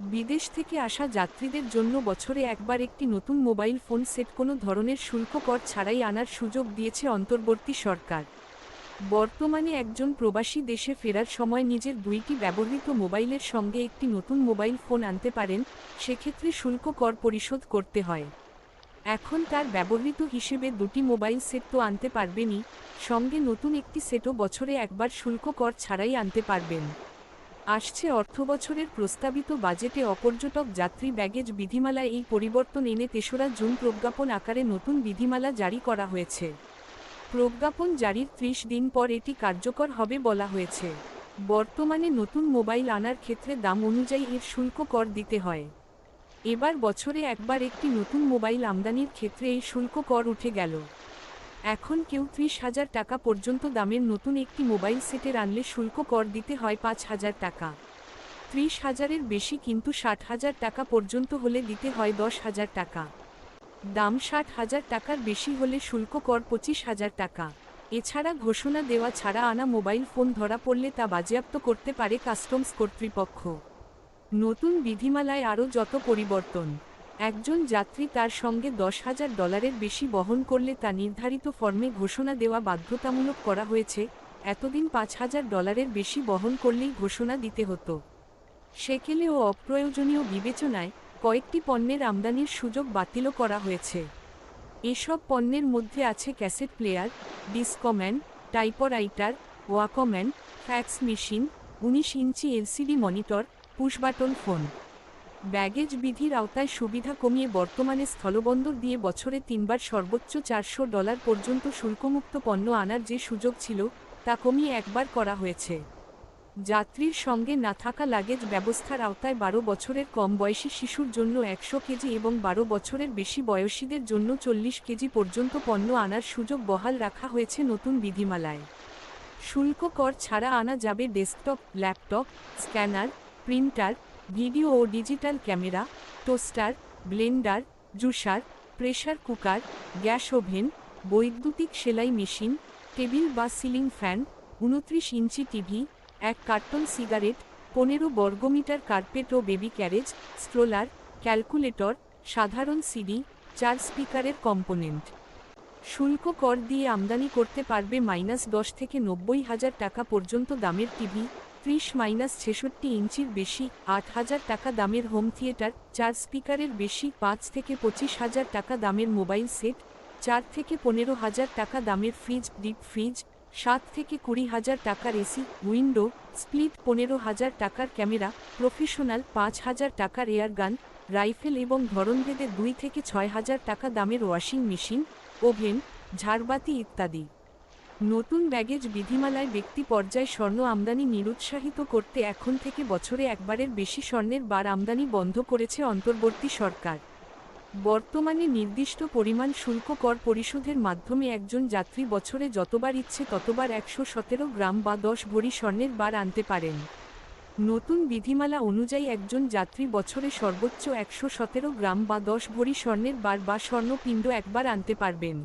বিদেশ থেকে আসা যাত্রীদের জন্য বছরে একবার একটি নতুন মোবাইল ফোন সেট কোনো ধরনের শুল্ক কর ছাড়াই আনার সুযোগ দিয়েছে অন্তর্বর্তী সরকার। বর্তমানে একজন প্রবাসী দেশে ফেরার সময় নিজের দুইটি ব্যবহৃত মোবাইলের সঙ্গে একটি নতুন মোবাইল ফোন আনতে পারেন, সেক্ষেত্রে শুল্ক কর পরিশোধ করতে হয়। এখন তার ব্যবহৃত হিসেবে দুটি মোবাইল সেট তো আনতে পারবেনই, সঙ্গে নতুন একটি সেটও বছরে একবার শুল্ক কর ছাড়াই আনতে পারবেন। আসছে অর্থবছরের প্রস্তাবিত বাজেটে অপর্যটক যাত্রী ব্যাগেজ বিধিমালায় এই পরিবর্তন এনে তেসরা জুন প্রজ্ঞাপন আকারে নতুন বিধিমালা জারি করা হয়েছে। প্রজ্ঞাপন জারির ত্রিশ দিন পর এটি কার্যকর হবে বলা হয়েছে। বর্তমানে নতুন মোবাইল আনার ক্ষেত্রে দাম অনুযায়ী এর শুল্ক কর দিতে হয়। এবার বছরে একবার একটি নতুন মোবাইল আমদানির ক্ষেত্রে এই শুল্ক কর উঠে গেল। এখন কেউ ত্রিশ হাজার টাকা পর্যন্ত দামের নতুন একটি মোবাইল সেটের আনলে শুল্ক কর দিতে হয় পাঁচ হাজার টাকা। ত্রিশ হাজারের বেশি কিন্তু ষাট হাজার টাকা পর্যন্ত হলে দিতে হয় দশ হাজার টাকা। দাম ষাট হাজার টাকার বেশি হলে শুল্ক কর পঁচিশ হাজার টাকা। এছাড়া ঘোষণা দেওয়া ছাড়া আনা মোবাইল ফোন ধরা পড়লে তা বাজেয়াপ্ত করতে পারে কাস্টমস কর্তৃপক্ষ। নতুন বিধিমালায় আরও যত পরিবর্তন একজন যাত্রী তার সঙ্গে দশ হাজার ডলারের বেশি বহন করলে তা নির্ধারিত ফর্মে ঘোষণা দেওয়া বাধ্যতামূলক করা হয়েছে, এতদিন পাঁচ হাজার ডলারের বেশি বহন করলেই ঘোষণা দিতে হতো। সেকেলে ও অপ্রয়োজনীয় বিবেচনায় কয়েকটি পণ্যের আমদানির সুযোগ বাতিলও করা হয়েছে। এসব পণ্যের মধ্যে আছে cassette player, Discman, typewriter, Walkman, fax machine, উনিশ inch LCD monitor push button phone. Baggage বিধির আওতায় সুবিধা কমিয়ে বর্তমানে স্থলবন্দর দিয়ে বছরে তিনবার সর্বোচ্চ চারশো ডলার পর্যন্ত শুল্কমুক্ত পণ্য আনার যে সুযোগ ছিল, তা কমিয়ে একবার করা হয়েছে। যাত্রীর সঙ্গে না থাকা লাগেজ ব্যবস্থার আওতায় বারো বছরের কম বয়সী শিশুর জন্য একশো কেজি এবং বারো বছরের বেশি বয়সীদের জন্য চল্লিশ কেজি পর্যন্ত পণ্য আনার সুযোগ বহাল রাখা হয়েছে নতুন বিধিমালায়। শুল্ক কর ছাড়া আনা যাবে desktop, laptop, scanner, printer video ও digital camera, toaster, blender, juicer, pressure cooker, gas oven, বৈদ্যুতিক সেলাই মেশিন, টেবিল বা সিলিং ফ্যান, উনত্রিশ ইঞ্চি টিভি, এক কার্টন সিগারেট, পনেরো বর্গমিটার কার্পেট ও বেবি ক্যারেজ, স্ট্রোলার, ক্যালকুলেটর, সাধারণ সিডি, চার স্পিকারের কম্পোনেন্ট। শুল্ক কর দিয়ে আমদানি করতে পারবে মাইনাস দশ থেকে নব্বই হাজার টাকা পর্যন্ত দামের টিভি ত্রিশ মাইনাস ছেষট্টি ইঞ্চির বেশি, আট হাজার টাকা দামের হোম থিয়েটার চার স্পিকারের বেশি, পাঁচ থেকে পঁচিশ হাজার টাকা দামের মোবাইল সেট চার থেকে পনেরো হাজার টাকা দামের ফ্রিজ ডিপ ফ্রিজ সাত থেকে কুড়ি হাজার টাকার এসি উইন্ডো স্প্লিট পনেরো হাজার টাকার ক্যামেরা প্রফেশনাল পাঁচ হাজার টাকার এয়ারগান রাইফেল এবং ধরনভেদে দুই থেকে ছয় হাজার টাকা দামের ওয়াশিং মেশিন ওভেন ঝাড়বাতি ইত্যাদি। নতুন ব্যাগেজ বিধিমালায় ব্যক্তি পর্যায়ে স্বর্ণ আমদানি নিরুৎসাহিত করতে এখন থেকে বছরে একবারের বেশি স্বর্ণের বার আমদানি বন্ধ করেছে অন্তর্বর্তী সরকার। বর্তমানে নির্দিষ্ট পরিমাণ শুল্ক কর পরিশোধের মাধ্যমে একজন যাত্রী বছরে যতবার ইচ্ছে ততবার একশো সতেরো গ্রাম বা দশ ভরি স্বর্ণের বার আনতে পারেন। নতুন বিধিমালা অনুযায়ী একজন যাত্রী বছরে সর্বোচ্চ একশো সতেরো গ্রাম বা দশ ভরি স্বর্ণের বার বা স্বর্ণপিণ্ড একবার আনতে পারবেন।